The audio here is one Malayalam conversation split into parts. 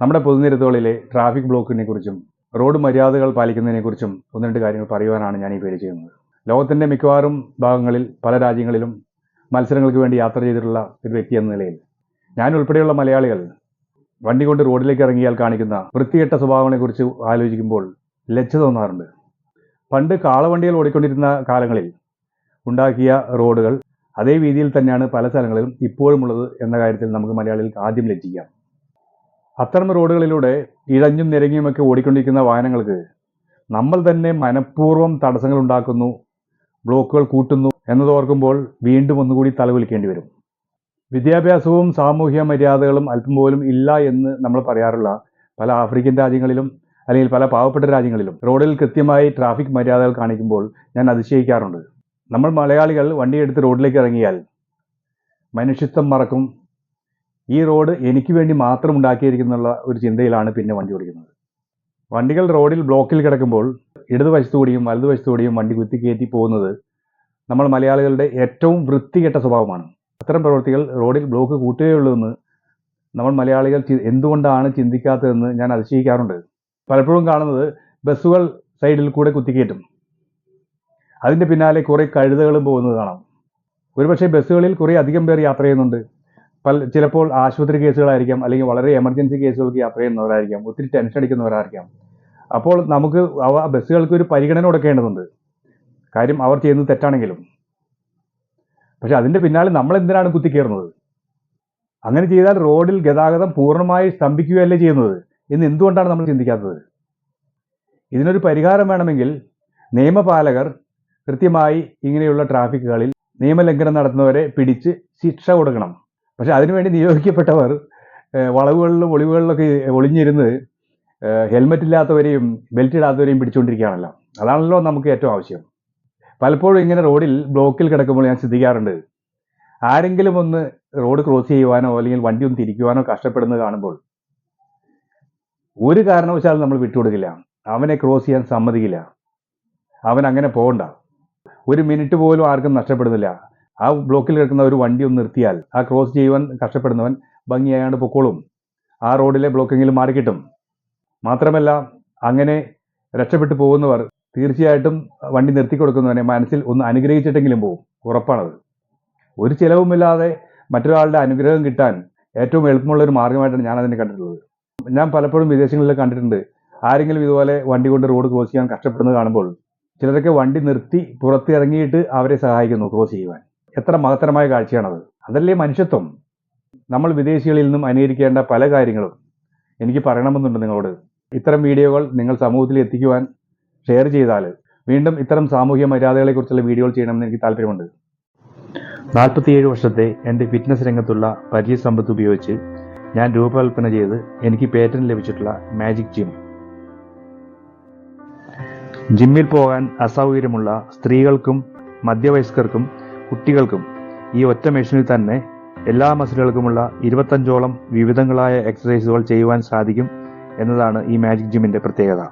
നമ്മുടെ പൊതുനിരത്തുകളിലെ ട്രാഫിക് ബ്ലോക്കിനെ കുറിച്ചും റോഡ് മര്യാദകൾ പാലിക്കുന്നതിനെക്കുറിച്ചും ഒന്ന് രണ്ട് കാര്യങ്ങൾ പറയുവാനാണ് ഞാൻ ഈ പേര് ചെയ്യുന്നത്. ലോകത്തിന്റെ മിക്കവാറും ഭാഗങ്ങളിൽ പല രാജ്യങ്ങളിലും മത്സരങ്ങൾക്ക് വേണ്ടി യാത്ര ചെയ്തിട്ടുള്ള ഒരു വ്യക്തി എന്ന നിലയിൽ ഞാൻ ഉൾപ്പെടെയുള്ള മലയാളികൾ വണ്ടി കൊണ്ട് റോഡിലേക്ക് ഇറങ്ങിയാൽ കാണിക്കുന്ന വൃത്തികെട്ട സ്വഭാവങ്ങളെക്കുറിച്ച് ആലോചിക്കുമ്പോൾ ലജ്ജ തോന്നാറുണ്ട്. പണ്ട് കാളവണ്ടികൾ ഓടിക്കൊണ്ടിരുന്ന കാലങ്ങളിൽ ഉണ്ടാക്കിയ റോഡുകൾ അതേ രീതിയിൽ തന്നെയാണ് പല സ്ഥലങ്ങളിലും ഇപ്പോഴുമുള്ളത് എന്ന കാര്യത്തിൽ നമുക്ക് മലയാളികൾക്ക് ആദ്യം ലജ്ജിക്കാം. അത്തരം റോഡുകളിലൂടെ ഇഴഞ്ഞും നിരങ്ങിയുമൊക്കെ ഓടിക്കൊണ്ടിരിക്കുന്ന വാഹനങ്ങൾക്ക് നമ്മൾ തന്നെ മനഃപൂർവം തടസ്സങ്ങൾ ഉണ്ടാക്കുന്നു ബ്ലോക്കുകൾ കൂട്ടുന്നു എന്നതോർക്കുമ്പോൾ വീണ്ടും ഒന്നുകൂടി തലകുലിക്കേണ്ടി വരും. വിദ്യാഭ്യാസവും സാമൂഹ്യ മര്യാദകളും അല്പം പോലും ഇല്ല എന്ന് നമ്മൾ പറയാറുള്ള പല ആഫ്രിക്കൻ രാജ്യങ്ങളിലും അല്ലെങ്കിൽ പല പാവപ്പെട്ട രാജ്യങ്ങളിലും റോഡിൽ കൃത്യമായി ട്രാഫിക് മര്യാദകൾ കാണിക്കുമ്പോൾ ഞാൻ അതിശയിക്കാറുണ്ട്. നമ്മൾ മലയാളികൾ വണ്ടിയെടുത്ത് റോഡിലേക്ക് ഇറങ്ങിയാൽ മനുഷ്യത്വം മറക്കും ഈ റോഡ് എനിക്ക് വേണ്ടി മാത്രം ഉണ്ടാക്കിയിരിക്കുന്നുള്ള ഒരു ചിന്തയിലാണ് പിന്നെ വണ്ടി ഓടിക്കുന്നത്. വണ്ടികൾ റോഡിൽ ബ്ലോക്കിൽ കിടക്കുമ്പോൾ ഇടതുവശത്തുകൂടിയും വലതുവശത്തുകൂടിയും വണ്ടി കുത്തി കുത്തിക്കയറ്റി പോകുന്നത് നമ്മൾ മലയാളികളുടെ ഏറ്റവും വൃത്തികെട്ട സ്വഭാവമാണ്. അത്തരം പ്രവൃത്തികൾ റോഡിൽ ബ്ലോക്ക് കൂട്ടുകയുള്ളൂ എന്ന് നമ്മൾ മലയാളികൾ എന്തുകൊണ്ടാണ് ചിന്തിക്കാത്തതെന്ന് ഞാൻ അതിശയിക്കാറുണ്ട്. പലപ്പോഴും കാണുന്നത് ബസ്സുകൾ സൈഡിൽ കൂടെ കുത്തിക്കയറ്റും അതിന്റെ പിന്നാലെ കുറേ കഴുതകളും പോകുന്നത് കാണാം. ഒരുപക്ഷെ ബസ്സുകളിൽ കുറേ അധികം പേർ യാത്ര ചെയ്യുന്നുണ്ട്. പല ചിലപ്പോൾ ആശുപത്രി കേസുകളായിരിക്കാം അല്ലെങ്കിൽ വളരെ എമർജൻസി കേസുകൾക്ക് യാത്ര ചെയ്യുന്നവരായിരിക്കാം ഒത്തിരി ടെൻഷൻ അടിക്കുന്നവരായിരിക്കാം. അപ്പോൾ നമുക്ക് അവ ബസ്സുകൾക്ക് ഒരു പരിഗണന കൊടുക്കേണ്ടതുണ്ട്. കാര്യം അവർ ചെയ്യുന്നത് തെറ്റാണെങ്കിലും. പക്ഷെ അതിന്റെ പിന്നാലെ നമ്മൾ എന്തിനാണ് കുത്തിക്കയറുന്നത് അങ്ങനെ ചെയ്താൽ റോഡിൽ ഗതാഗതം പൂർണമായി സ്തംഭിക്കുകയല്ലേ ചെയ്യുന്നത്? എന്ന് എന്തുകൊണ്ടാണ് നമ്മൾ ചിന്തിക്കാത്തത്? ഇതിനൊരു പരിഹാരം വേണമെങ്കിൽ നിയമപാലകർ കൃത്യമായി ഇങ്ങനെയുള്ള ട്രാഫിക്കുകളിൽ നിയമലംഘനം നടത്തുന്നവരെ പിടിച്ച് ശിക്ഷ കൊടുക്കണം. പക്ഷെ അതിനുവേണ്ടി നിയോഗിക്കപ്പെട്ടവർ വളവുകളിലും ഒളിവുകളിലൊക്കെ ഒളിഞ്ഞിരുന്ന് ഹെൽമെറ്റ് ഇല്ലാത്തവരെയും ബെൽറ്റ് ഇടാത്തവരെയും പിടിച്ചുകൊണ്ടിരിക്കുകയാണല്ലോ അതാണല്ലോ നമുക്ക് ഏറ്റവും ആവശ്യം. പലപ്പോഴും ഇങ്ങനെ റോഡിൽ ബ്ലോക്കിൽ കിടക്കുമ്പോൾ ഞാൻ ശ്രദ്ധിക്കാറുണ്ട്. ആരെങ്കിലും ഒന്ന് റോഡ് ക്രോസ് ചെയ്യുവാനോ അല്ലെങ്കിൽ വണ്ടി ഒന്ന് തിരിക്കുവാനോ കഷ്ടപ്പെടുന്നത് കാണുമ്പോൾ ഒരു കാരണവശാലും നമ്മൾ വിട്ടുകൊടുക്കില്ല. അവനെ ക്രോസ് ചെയ്യാൻ സമ്മതിക്കില്ല. അവൻ അങ്ങനെ പോകണ്ട. ഒരു മിനിറ്റ് പോലും ആർക്കും നഷ്ടപ്പെടുന്നില്ല. ആ ബ്ലോക്കിൽ കിടക്കുന്ന ഒരു വണ്ടി ഒന്ന് നിർത്തിയാൽ ആ ക്രോസ് ചെയ്യുവാൻ കഷ്ടപ്പെടുന്നവൻ ഭംഗിയായാണ്ട് പൊക്കോളും. ആ റോഡിലെ ബ്ലോക്കെങ്കിലും മാറിക്കിട്ടും. മാത്രമല്ല അങ്ങനെ രക്ഷപ്പെട്ടു പോകുന്നവർ തീർച്ചയായിട്ടും വണ്ടി നിർത്തി കൊടുക്കുന്നവനെ മനസ്സിൽ ഒന്ന് അനുഗ്രഹിച്ചിട്ടെങ്കിലും പോകും ഉറപ്പാണത്. ഒരു ചിലവുമില്ലാതെ മറ്റൊരാളുടെ അനുഗ്രഹം കിട്ടാൻ ഏറ്റവും എളുപ്പമുള്ള ഒരു മാർഗമായിട്ടാണ് ഞാൻ അതിനെ കണ്ടിട്ടുള്ളത്. ഞാൻ പലപ്പോഴും വിദേശങ്ങളിൽ കണ്ടിട്ടുണ്ട്. ആരെങ്കിലും ഇതുപോലെ വണ്ടി കൊണ്ട് റോഡ് ക്രോസ് ചെയ്യാൻ കഷ്ടപ്പെടുന്നത് കാണുമ്പോൾ ചിലരൊക്കെ വണ്ടി നിർത്തി പുറത്തിറങ്ങിയിട്ട് അവരെ സഹായിക്കുന്നു ക്രോസ് ചെയ്യുവാൻ. എത്ര മഹത്തരമായ കാഴ്ചയാണത്. അതല്ലേ മനുഷ്യത്വം? നമ്മൾ വിദേശികളിൽ നിന്നും അനുകരിക്കേണ്ട പല കാര്യങ്ങളും എനിക്ക് പറയണമെന്നുണ്ട് നിങ്ങളോട്. ഇത്തരം വീഡിയോകൾ നിങ്ങൾ സമൂഹത്തിൽ എത്തിക്കുവാൻ ഷെയർ ചെയ്താൽ വീണ്ടും ഇത്തരം സാമൂഹ്യ മര്യാദകളെക്കുറിച്ചുള്ള വീഡിയോകൾ ചെയ്യണമെന്ന് എനിക്ക് താല്പര്യമുണ്ട്. നാൽപ്പത്തിയേഴ് വർഷത്തെ എന്റെ ഫിറ്റ്നസ് രംഗത്തുള്ള പരിചയ സമ്പത്ത് ഉപയോഗിച്ച് ഞാൻ രൂപകൽപ്പന ചെയ്ത് എനിക്ക് പേറ്റന്റ് ലഭിച്ചിട്ടുള്ള മാജിക് ജിം ജിമ്മിൽ പോകാൻ അസൗകര്യമുള്ള സ്ത്രീകൾക്കും മധ്യവയസ്കർക്കും കുട്ടികൾക്കും ഈ ഒറ്റ മെഷീനിൽ തന്നെ എല്ലാ മസിലുകൾക്കുമുള്ള ഇരുപത്തഞ്ചോളം വിവിധങ്ങളായ എക്സസൈസുകൾ ചെയ്യുവാൻ സാധിക്കും എന്നതാണ് ഈ മാജിക് ജിമ്മിന്റെ പ്രത്യേകത.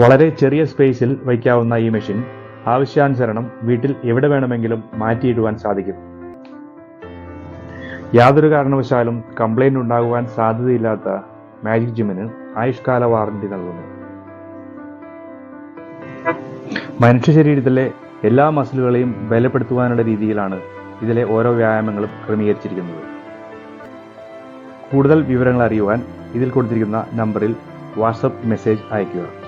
വളരെ ചെറിയ സ്പേസിൽ വയ്ക്കാവുന്ന ഈ മെഷീൻ ആവശ്യാനുസരണം വീട്ടിൽ എവിടെ വേണമെങ്കിലും മാറ്റിയിടുവാൻ സാധിക്കും. യാതൊരു കാരണവശാലും കംപ്ലൈന്റ് ഉണ്ടാകുവാൻ സാധ്യതയില്ലാത്ത മാജിക് ജിമ്മിന് ആയുഷ്കാല വാറണ്ടി നൽകുന്നു. മനുഷ്യ ശരീരത്തിലെ എല്ലാ മസിലുകളെയും ബലപ്പെടുത്തുവാനുള്ള രീതിയിലാണ് ഇതിലെ ഓരോ വ്യായാമങ്ങളും ക്രമീകരിച്ചിരിക്കുന്നത്. കൂടുതൽ വിവരങ്ങൾ അറിയുവാൻ ഇതിൽ കൊടുത്തിരിക്കുന്ന നമ്പറിൽ വാട്സപ്പ് മെസ്സേജ് അയയ്ക്കുക.